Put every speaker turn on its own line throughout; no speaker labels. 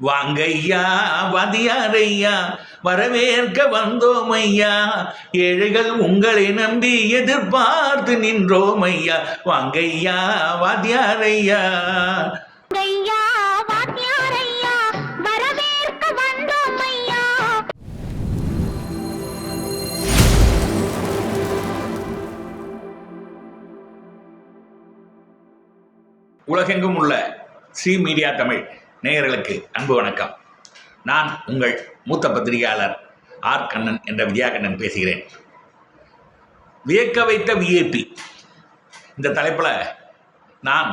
வாங்கையா வாதியாரையா வரவேற்க வந்தோம் ஐயா ஏழைகள் உங்களை நம்பி எதிர்பார்த்து நின்றோம் ஐயா வாங்கையா வாதியாரையா உலகெங்கும் உள்ள ஸ்ரீ மீடியா தமிழ். நேயர்களுக்கு அன்பு வணக்கம். நான் உங்கள் மூத்த பத்திரிகையாளர் ஆர் கண்ணன் என்ற வித்யா கண்ணன் பேசுகிறேன். வியக்க வைத்த விஏபி இந்த தலைப்பில் நான்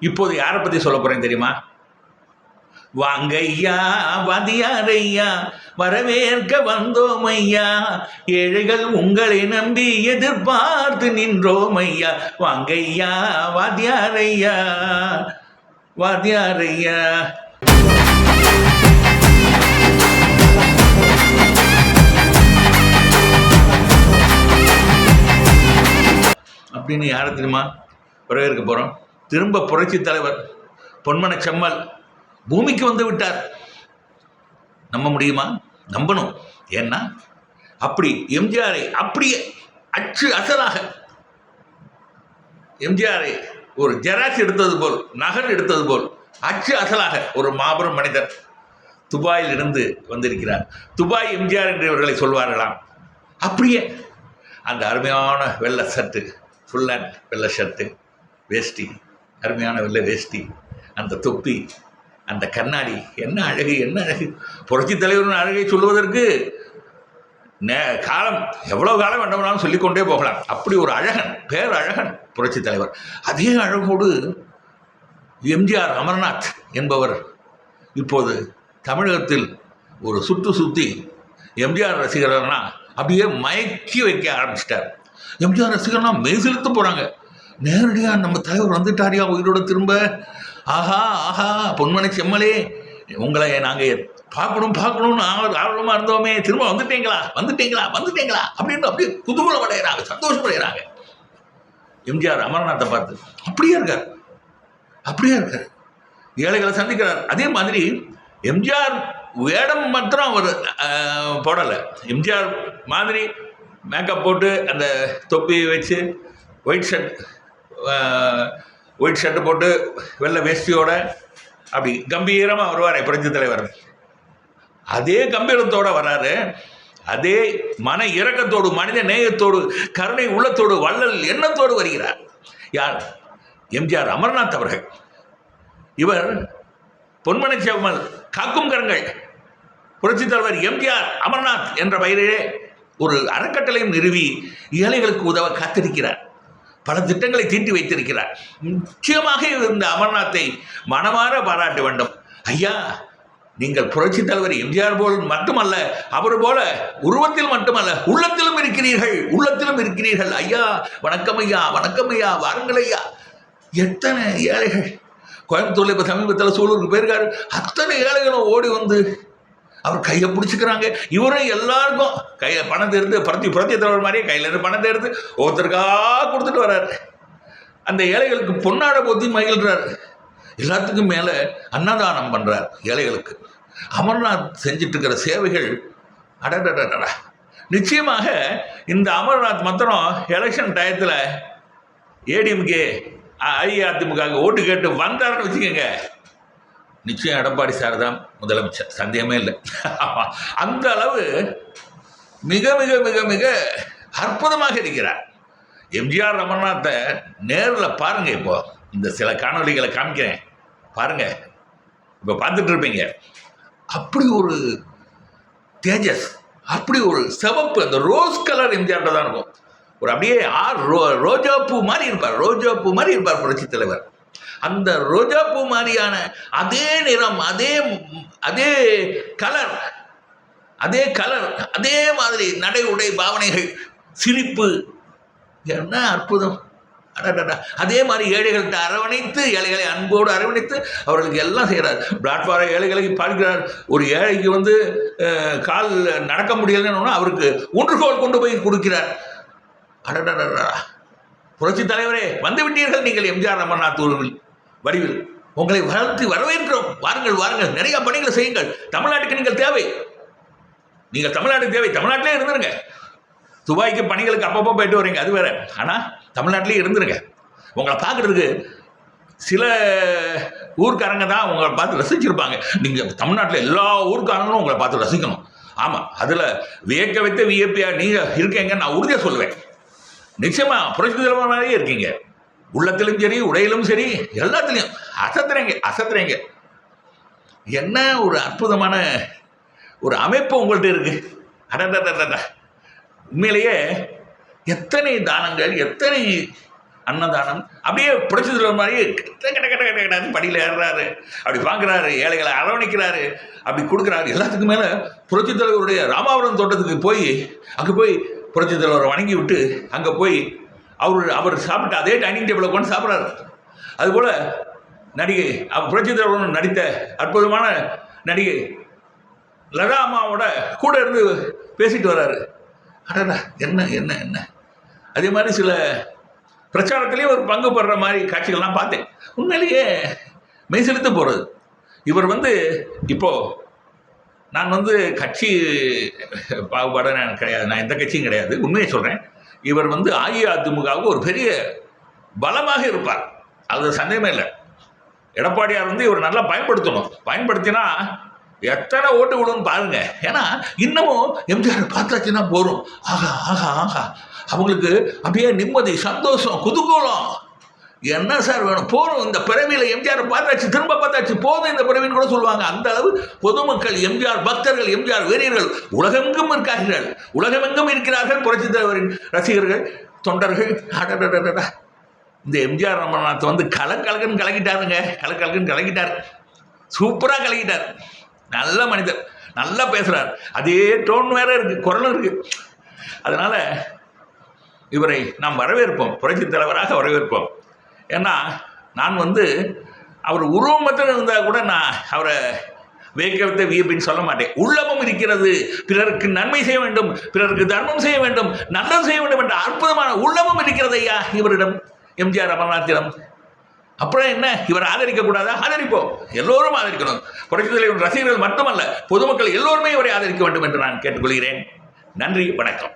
இப்போது யாரை பற்றி சொல்ல போகிறேன் தெரியுமா? வாங்கையா வாதியாரையா வரவேற்க வந்தோம் ஐயா ஏழைகள் உங்களை நம்பி எதிர்பார்த்து நின்றோம் ஐயா வாங்கையா வாதியாரையா வாத்தியாரையா அப்படின்னு யாரை தெரியுமா? வரவேற்க போகிறோம் திரும்ப புரட்சி தலைவர் பொன்மன செம்மல் பூமிக்கு வந்து விட்டார். நம்ப முடியுமா? நம்பணும். ஏன்னா அப்படி எம்ஜிஆரை அப்படியே அச்சு அசலாக எம்ஜிஆரை ஒரு ஜெராக்ஸ் எடுத்தது போல் நகல் எடுத்தது போல் அச்சு அசலாக ஒரு மாபெரும் மனிதர் துபாயில் இருந்து வந்திருக்கிறார். துபாய் எம்ஜிஆர் என்று இவர்களை சொல்வார்களாம். அப்படியே அந்த அருமையான வெள்ளை ஷர்ட்டு ஃபுல் அண்ட் வெள்ளை ஷர்ட்டு வேஷ்டி அருமையான வெள்ளை வேஷ்டி அந்த தொப்பி அந்த கண்ணாடி என்ன அழகு என்ன அழகு. புரட்சித் தலைவரின் அழகை சொல்வதற்கு நே காலம் எவ்வளோ காலம் வேண்டுமானாலும் சொல்லிக்கொண்டே போகலாம். அப்படி ஒரு அழகன் பேர் அழகன் புரட்சித் தலைவர். அதே அழகோடு எம்ஜிஆர் அமர்நாத் என்பவர் இப்போது தமிழகத்தில் ஒரு சுற்று சுற்றி எம்ஜிஆர் ரசிகர்னா அப்படியே மயக்கி வைக்க ஆரம்பிச்சிட்டார். எம்ஜிஆர் ரசிகர்னா மெய்சிலுத்து போகிறாங்க நேரடியாக நம்ம தலைவர் வந்துட்டாரியா உயிரோட திரும்ப? ஆஹா ஆஹா பொன்மனை செம்மலே. உங்களை நாங்கள் பார்க்கணும் பார்க்கணும்னு ஆர்வ- இருந்தோமே. திரும்ப வந்துட்டீங்களா? வந்துட்டீங்களா? வந்துட்டீங்களா? அப்படின்னு அப்படியே குதூகலம் அடைகிறாங்க சந்தோஷம் அடைகிறாங்க எம்ஜிஆர் அமர்நாத்தை பார்த்து அப்படியே இருக்கார்? அப்படியே இருக்கார். ஏழைகளை சந்திக்கிறார். அதே மாதிரி எம்ஜிஆர் வேடம் மாத்திரம் அவர் போடலை. எம்ஜிஆர் மாதிரி மேக்கப் போட்டு அந்த தொப்பி வச்சு ஒயிட் ஷர்ட் ஒயிட் ஷர்ட்டு போட்டு வெள்ளை வேஷ்டியோட அப்படி கம்பீரமாக வருவார் புரட்சி தலைவர். அதே கம்பீரத்தோட வராரு அதே மன இரக்கத்தோடு மனித நேயத்தோடு கருணை உள்ளத்தோடு வள்ளல் எண்ணத்தோடு வருகிறார். யார்? எம்ஜிஆர் அமர்நாத் அவர்கள். இவர் பொன்மனை செம்மல் காக்கும் கரங்கள் புரட்சித் தலைவர் எம்ஜிஆர் அமர்நாத் என்ற பெயரிலே ஒரு அறக்கட்டளையும் நிறுவி ஏழைகளுக்கு உதவ காத்திருக்கிறார். பல திட்டங்களை தீட்டி வைத்திருக்கிறார். நிச்சயமாக இந்த அமர்நாத்தை மனமாற பாராட்ட வேண்டும். ஐயா நீங்கள் புரட்சித் தலைவர் எம்ஜிஆர் போல் மட்டுமல்ல அவர் போல உருவத்தில் மட்டுமல்ல உள்ளத்திலும் இருக்கிறீர்கள் உள்ளத்திலும் இருக்கிறீர்கள். ஐயா வணக்கம் ஐயா வணக்கம் ஐயா வாருங்கள் ஐயா. எத்தனை ஏழைகள்? கோயம்புத்தூர்ல இப்போ சமீபத்தில் சூலூருக்கு போயிருக்காரு. அத்தனை ஏழைகளும் ஓடி வந்து அவர் கையை பிடிச்சிக்கிறாங்க. இவரும் எல்லாருக்கும் கையை பணத்தை எடுத்து பரத்தி புரட்சி தலைவர் மாதிரியே கையில இருந்து பணத்தை எடுத்து ஒருத்தருக்கா கொடுத்துட்டு வர்றாரு. அந்த ஏழைகளுக்கு பொன்னாட போத்தி மகிழ்றாரு. எல்லாத்துக்கும் மேலே அன்னதானம் பண்ணுறார் ஏழைகளுக்கு. அமர்நாத் செஞ்சிட்டு இருக்கிற சேவைகள் அடடடடா நிச்சயமாக இந்த அமர்நாத் மத்திரம் எலெக்ஷன் டயத்தில் ஏடிஎம்கே அஇஅதிமுக ஓட்டு கேட்டு வந்தாருன்னு வச்சுக்கோங்க. நிச்சயம் எடப்பாடி சார் தான் முதலமைச்சர். சந்தேகமே இல்லை. ஆமா. அந்த அளவு மிக மிக மிக மிக அற்புதமாக இருக்கிறார். எம்ஜிஆர் ரமணாத்தை நேரில் பாருங்க இப்போ. இந்த சில காணொளிகளை காமிக்கிறேன். பாருங்க. இப்போ பார்த்துட்டு இருப்பீங்க. அப்படி ஒரு தேஜஸ் அப்படி ஒரு சிவப்பு அந்த ரோஸ் கலர் எம்ஜிஆர்கிட்ட தான் இருக்கும். ஒரு அப்படியே ஆ ரோ ரோஜா பூ மாதிரி இருப்பார். ரோஜா பூ மாதிரி இருப்பார் புரட்சி தலைவர். அந்த ரோஜா பூ மாதிரியான அதே நிறம் அதே அதே கலர் அதே கலர் அதே மாதிரி நடை உடை பாவனைகள் சிரிப்பு. என்ன அற்புதம். அதே மாதிரி ஏழைகள்கிட்ட அரவணைத்து ஏழைகளை அன்போடு அரவணைத்து அவர்களுக்கு எல்லாம் செய்கிறார். பிளாட்ஃபார ஏழைகளுக்கு பார்க்கிறார். ஒரு ஏழைக்கு வந்து கால் நடக்க முடியலன்னு அவருக்கு ஊன்றுகோல் கொண்டு போய் கொடுக்கிறார். அடடடடா புரட்சி தலைவரே வந்து விட்டீர்கள் நீங்கள் எம்ஜிஆர் அமர்நாத் உருவில் வடிவில் உங்களை வளர்த்து வரவேற்கிறோம் வாருங்கள் வாருங்கள் நிறைய பணிகளை செய்யுங்கள் தமிழ்நாட்டுக்கு நீங்கள் தேவை நீங்கள் தமிழ்நாடு தேவை தமிழ்நாட்டிலே இருந்துருங்க துபாய்க்கு பணிகளுக்கு அப்பப்போ போயிட்டு வரீங்க அது வேற ஆனால் தமிழ்நாட்டிலே இருந்துருங்க உங்களை பார்க்குறதுக்கு சில ஊர்க்காரங்க தான் உங்களை பார்த்து ரசிச்சிருப்பாங்க நீங்கள் தமிழ்நாட்டில் எல்லா ஊர்க்காரங்களும் உங்களை பார்த்து ரசிக்கணும் ஆமாம் அதில் வியக்க வைத்த விஏபியாக நீங்கள் இருக்கீங்க நான் உறுதியாக சொல்லுவேன் நிச்சயமா புரட்சி தலைவராகவே மாதிரியே இருக்கீங்க. உள்ளத்திலும் சரி உடையிலும் சரி எல்லாத்துலேயும். அசத்துறீங்க அசத்துறீங்க. என்ன ஒரு அற்புதமான ஒரு அமைப்பு உங்கள்கிட்ட இருக்கு? அடடா உண்மையிலேயே எத்தனை தானங்கள் எத்தனை அன்னதானம் அப்படியே புரட்சி தலைவர் மாதிரி கட்ட கட்ட கட்ட கட்ட படியில் ஏறுறாரு. அப்படி பார்க்குறாரு ஏழைகளை அரவணைக்கிறாரு. அப்படி கொடுக்குறாரு. எல்லாத்துக்கும் மேலே புரட்சி தலைவருடைய ராமாபுரம் தோட்டத்துக்கு போய் அங்கே போய் புரட்சி தலைவரை வணங்கி விட்டு அங்கே போய் அவர் அவர் சாப்பிட்டு அதே டைனிங் டேபிளில் கொண்டு சாப்பிட்றாரு. அதுபோல் நடிகை அவர் புரட்சி தலைவருடன் நடித்த அற்புதமான நடிகை லதா அம்மாவோட கூட இருந்து பேசிட்டு வர்றாரு. அடடா என்ன என்ன என்ன? அதே மாதிரி சில பிரச்சாரத்திலேயே ஒரு பங்கு படுற மாதிரி காட்சிகள்லாம் பார்த்தேன். உண்மையிலேயே மெய்செலுத்து போகிறது இவர் வந்து இப்போ நான் வந்து கட்சி பாகுபாடு நான் கிடையாது. நான் எந்த கட்சியும் கிடையாது. உண்மையை சொல்கிறேன் இவர் வந்து அஇஅதிமுகவுக்கு ஒரு பெரிய பலமாக இருப்பார். அது சந்தேகமே இல்லை. எடப்பாடியார் வந்து இவர் நல்லா பயன்படுத்தணும். பயன்படுத்தினா எத்தனை ஓட்டு விடுன்னு பாருங்க. ஏன்னா இன்னமும் எம்ஜிஆர் பார்த்தாச்சுன்னா போதும். ஆகா ஆகா ஆகா. அவங்களுக்கு அப்படியே நிம்மதி சந்தோஷம் குதூகூலம். என்ன சார் வேணும்? போதும் இந்த பிறவியில் எம்ஜிஆர் பார்த்தாச்சு திரும்ப பார்த்தாச்சு போதும் இந்த பிறவின்னு கூட சொல்லுவாங்க. அந்த அளவு பொதுமக்கள் எம்ஜிஆர் பக்தர்கள் எம்ஜிஆர் வீரர்கள் உலகெங்கும் இருக்கார்கள். உலகமெங்கும் இருக்கிறார்கள் புரட்சி தலைவரின் ரசிகர்கள் தொண்டர்கள். அடடடடடா இந்த எம்ஜிஆர் ரமநாத் வந்து கலக்கலகன்னு கலக்கிட்டாருங்க. கலக்கலகன்னு கலக்கிட்டார். சூப்பராக கலக்கிட்டார். நல்ல மனிதர். நல்லா பேசுகிறார் அதே டோன் வேற இருக்குது குரலும் இருக்குது அதனால் இவரை நாம் வரவேற்போம். புரட்சித் தலைவராக வரவேற்போம். ஏன்னா நான் வந்து அவர் உருவம் இருந்தால் கூட நான் அவரை வேக்கத்தை வியப்பின்னு சொல்ல மாட்டேன். உள்ளமும் இருக்கிறது. பிறருக்கு நன்மை செய்ய வேண்டும். பிறருக்கு தர்மம் செய்ய வேண்டும். நல்லது செய்ய வேண்டும் என்ற அற்புதமான உள்ளமும் இருக்கிறது ஐயா இவரிடம் எம்ஜிஆர் அமர்நாத்திடம். அப்புறம் என்ன? இவர் ஆதரிக்க கூடாதா ஆதரிப்போம். எல்லோரும் ஆதரிக்கணும். புரட்சி தலைவர் ரசிகர்கள் மட்டுமல்ல பொதுமக்கள் எல்லோருமே இவரை ஆதரிக்க வேண்டும் என்று நான் கேட்டுக்கொள்கிறேன். நன்றி வணக்கம்.